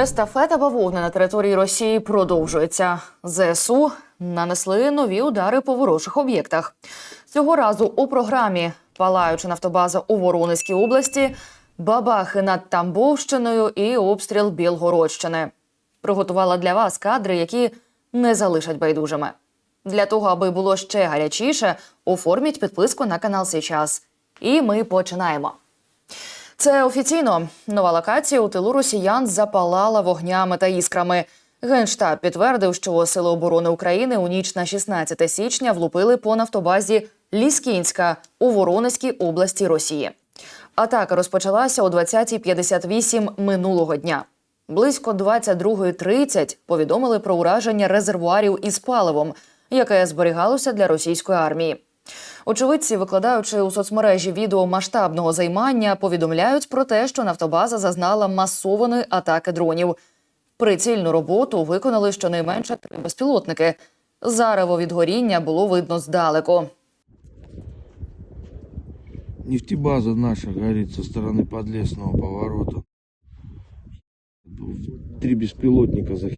Естафета бавовни на території Росії продовжується. ЗСУ нанесли нові удари по ворожих об'єктах. Цього разу у програмі палаюча нафтобаза у Воронезькій області, бабахи над Тамбовщиною і обстріл Білгородщини. Приготувала для вас кадри, які не залишать байдужими. Для того, аби було ще гарячіше, оформіть підписку на канал Сейчас. І ми починаємо. Це офіційно нова локація у тилу росіян запалала вогнями та іскрами. Генштаб підтвердив, що сили оборони України у ніч на 16 січня влупили по нафтобазі Ліскінська у Воронезькій області Росії. Атака розпочалася о 20.58 минулого дня. Близько 22.30 повідомили про ураження резервуарів із паливом, яке зберігалося для російської армії. Очевидці, викладаючи у соцмережі відео масштабного займання, повідомляють про те, що нафтобаза зазнала масованої атаки дронів. Прицільну роботу виконали щонайменше три безпілотники. Зарево від горіння було видно здалеку. Нефтебаза наша горит со стороны подлесного поворота. Три беспилотника за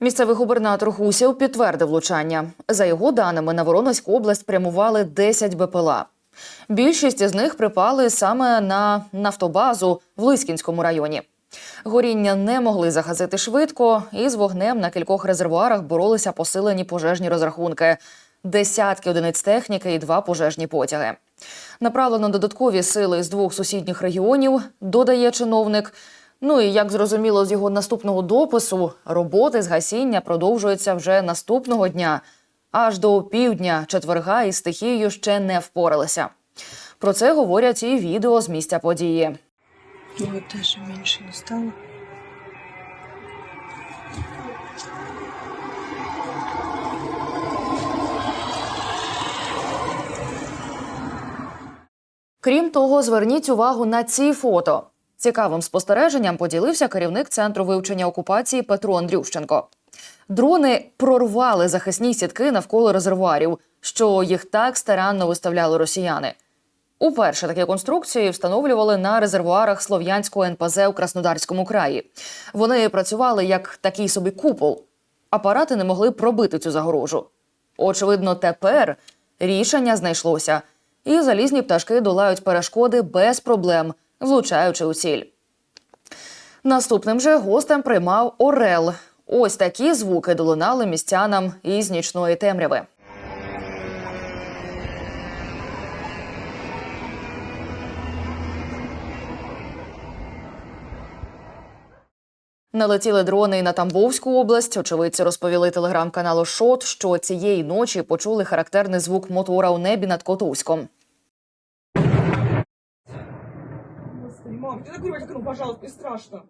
Місцевий губернатор Гусєв підтвердив влучання. За його даними, на Воронезьку область прямували 10 БПЛА. Більшість із них припали саме на нафтобазу в Лискінському районі. Горіння не могли загасити швидко, і з вогнем на кількох резервуарах боролися посилені пожежні розрахунки, десятки одиниць техніки і два пожежні потяги. Направлено додаткові сили з двох сусідніх регіонів, додає чиновник. Ну і як зрозуміло з його наступного допису, роботи з гасіння продовжуються вже наступного дня. Аж до півдня четверга із стихією ще не впоралися. Про це говорять і відео з місця події. Ну, вот даже меньше не стало. Крім того, зверніть увагу на ці фото. Цікавим спостереженням поділився керівник центру вивчення окупації Петро Андрющенко. Дрони прорвали захисні сітки навколо резервуарів, що їх так старанно виставляли росіяни. Уперше такі конструкції встановлювали на резервуарах слов'янського НПЗ у Краснодарському краї. Вони працювали як такий собі купол. Апарати не могли пробити цю загорожу. Очевидно, тепер рішення знайшлося, і залізні пташки долають перешкоди без проблем, влучаючи у ціль. Наступним же гостем приймав Орел. Ось такі звуки долунали містянам із нічної темряви. Налетіли дрони на Тамбовську область. Очевидці розповіли телеграм-каналу Шот, що цієї ночі почули характерний звук мотора у небі над Котовськом. Мам, ты закрой окно, пожалуйста, мне страшно.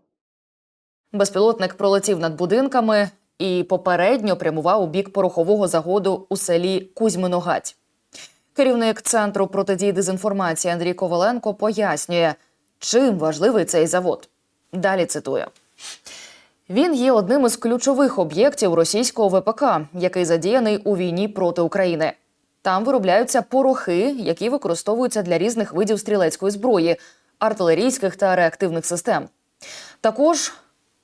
Безпілотник пролетів над будинками і попередньо прямував у бік порохового загоду у селі Кузьминогать. Керівник центру протидії дезінформації Андрій Коваленко пояснює, чим важливий цей завод. Далі цитую. Він є одним із ключових об'єктів російського ВПК, який задіяний у війні проти України. Там виробляються порохи, які використовуються для різних видів стрілецької зброї, артилерійських та реактивних систем. Також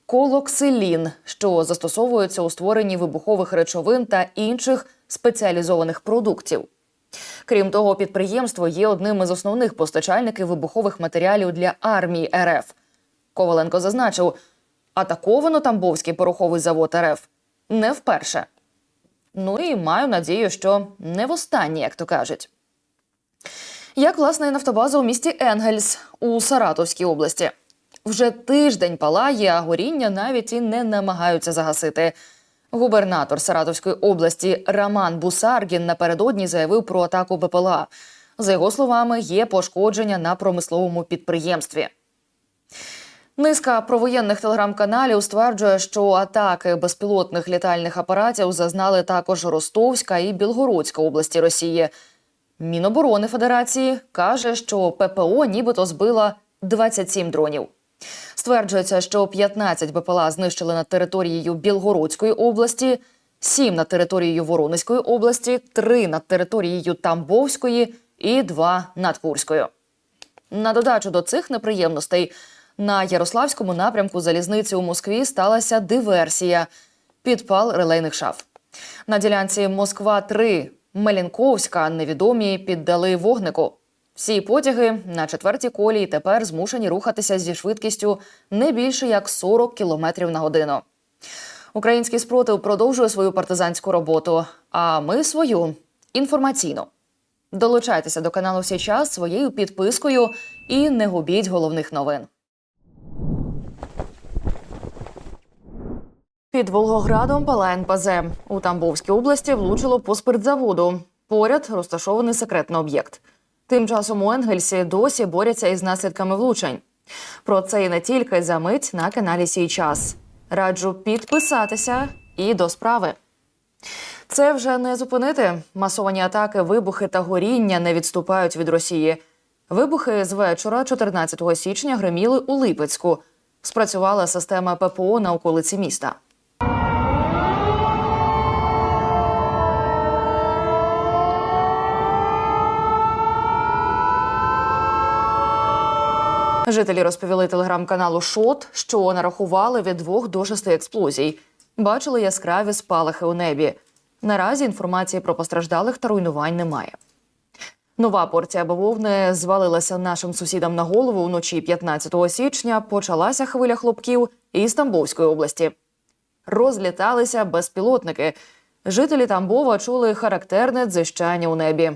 колоксилін, що застосовується у створенні вибухових речовин та інших спеціалізованих продуктів. Крім того, підприємство є одним із основних постачальників вибухових матеріалів для армії РФ. Коваленко зазначив, атаковано Тамбовський пороховий завод РФ не вперше. Ну і маю надію, що не востаннє, як то кажуть. Як власне і нафтобаза у місті Енгельс у Саратовській області. Вже тиждень палає, а горіння навіть і не намагаються загасити. Губернатор Саратовської області Роман Бусаргін напередодні заявив про атаку БПЛА. За його словами, є пошкодження на промисловому підприємстві. Низка провоєнних телеграм-каналів стверджує, що атаки безпілотних літальних апаратів зазнали також Ростовська і Білгородська області Росії. Міноборони Федерації каже, що ППО нібито збила 27 дронів. Стверджується, що 15 БПЛА знищили над територією Білгородської області, 7 над територією Воронезької області, 3 над територією Тамбовської і 2 над Курською. На додачу до цих неприємностей на Ярославському напрямку залізниці у Москві сталася диверсія підпал релейних шаф. На ділянці Москва 3 Мелінковська невідомі піддали вогнику. Всі потяги на четвертій колії тепер змушені рухатися зі швидкістю не більше як 40 км на годину. Український спротив продовжує свою партизанську роботу, а ми свою інформаційно. Долучайтеся до каналу «Сій час своєю підпискою і не губіть головних новин. Під Волгоградом палає НПЗ. У Тамбовській області влучило по спиртзаводу. Поряд розташований секретний об'єкт. Тим часом у Енгельсі досі борються із наслідками влучень. Про це і не тільки за мить на каналі Сій час. Раджу підписатися і до справи. Це вже не зупинити. Масовані атаки, вибухи та горіння не відступають від Росії. Вибухи з вечора, 14 січня, гриміли у Липецьку. Спрацювала система ППО на околиці міста. Жителі розповіли телеграм-каналу Шот, що нарахували від двох до шести експлозій. Бачили яскраві спалахи у небі. Наразі інформації про постраждалих та руйнувань немає. Нова порція бавовни звалилася нашим сусідам на голову вночі 15 січня. Почалася хвиля хлопків із Тамбовської області. Розліталися безпілотники. Жителі Тамбова чули характерне дзищання у небі.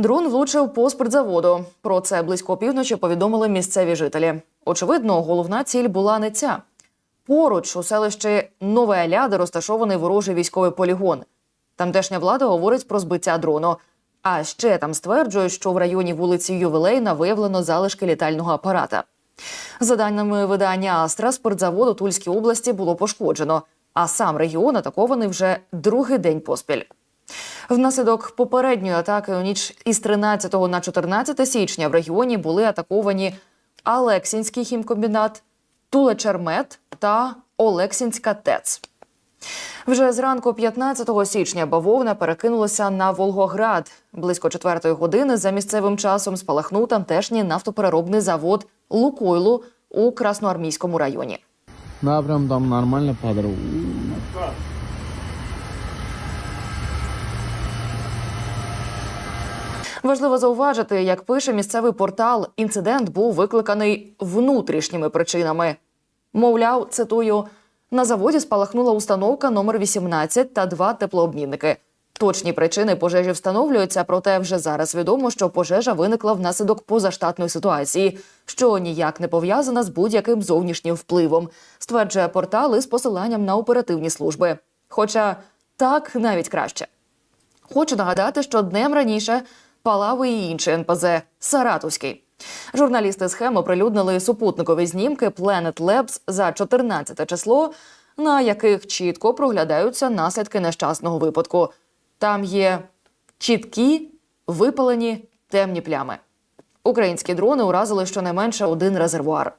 Дрон влучив по спиртзаводу. Про це близько опівночі повідомили місцеві жителі. Очевидно, головна ціль була не ця. Поруч у селищі Нове Аляди розташований ворожий військовий полігон. Тамтешня влада говорить про збиття дрону. А ще там стверджують, що в районі вулиці Ювілейна виявлено залишки літального апарата. За даними видання Астра, спиртзавод у Тульській області було пошкоджено, а сам регіон атакований вже другий день поспіль. Внаслідок попередньої атаки у ніч із 13 на 14 січня в регіоні були атаковані Алексінський хімкомбінат, Тулечермет та Олексінська ТЕЦ. Вже зранку 15 січня бавовна перекинулася на Волгоград. Близько четвертої години за місцевим часом спалахнув тамтешній нафтопереробний завод Лукойлу у Красноармійському районі. Да, прям там нормально подрыв. Важливо зауважити, як пише місцевий портал, інцидент був викликаний внутрішніми причинами. Мовляв, цитую, на заводі спалахнула установка номер 18 та два теплообмінники. Точні причини пожежі встановлюються, проте вже зараз відомо, що пожежа виникла внаслідок позаштатної ситуації, що ніяк не пов'язана з будь-яким зовнішнім впливом, стверджує портал із посиланням на оперативні служби. Хоча так навіть краще. Хочу нагадати, що днем раніше палав і інший НПЗ Саратовський. Журналісти схем оприлюднили супутникові знімки Planet Labs за 14 число, на яких чітко проглядаються наслідки нещасного випадку. Там є чіткі, випалені темні плями. Українські дрони уразили щонайменше один резервуар.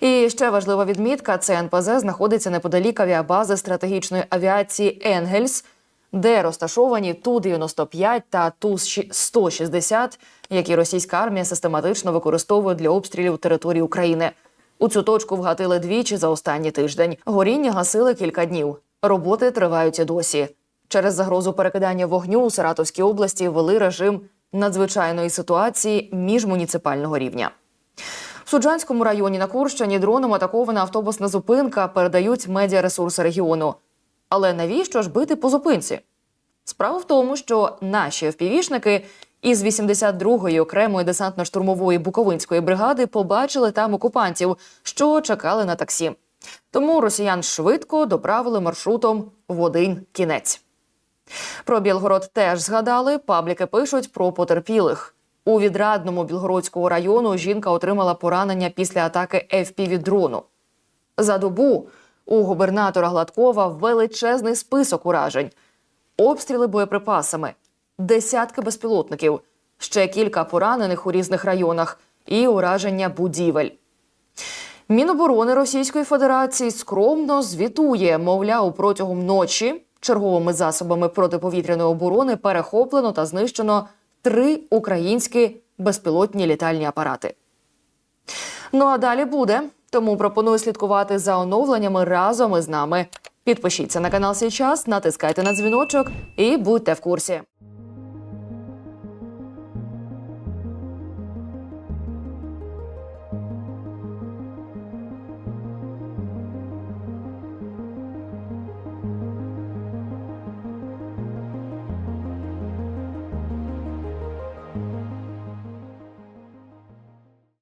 І ще важлива відмітка: це НПЗ знаходиться неподалік авіабази стратегічної авіації Енгельс, де розташовані Ту-95 та Ту-160, які російська армія систематично використовує для обстрілів території України. У цю точку вгатили двічі за останній тиждень. Горіння гасили кілька днів. Роботи тривають і досі. Через загрозу перекидання вогню у Саратовській області ввели режим надзвичайної ситуації міжмуніципального рівня. В Суджанському районі на Курщині дроном атакована автобусна зупинка, передають медіаресурси регіону. Але навіщо ж бити по зупинці? Справа в тому, що наші впівішники із 82-ї окремої десантно-штурмової буковинської бригади побачили там окупантів, що чекали на таксі. Тому росіян швидко доправили маршрутом в один кінець. Про Білгород теж згадали. Пабліки пишуть про потерпілих. У відрадному Білгородського району жінка отримала поранення після атаки fpv дрону. За добу у губернатора Гладкова величезний список уражень, обстріли боєприпасами, десятки безпілотників, ще кілька поранених у різних районах і ураження будівель. Міноборони Російської Федерації скромно звітує, мовляв, протягом ночі черговими засобами протиповітряної оборони перехоплено та знищено три українські безпілотні літальні апарати. Ну а далі буде. Тому пропоную слідкувати за оновленнями разом із нами. Підпишіться на канал «Сій час, натискайте на дзвіночок і будьте в курсі.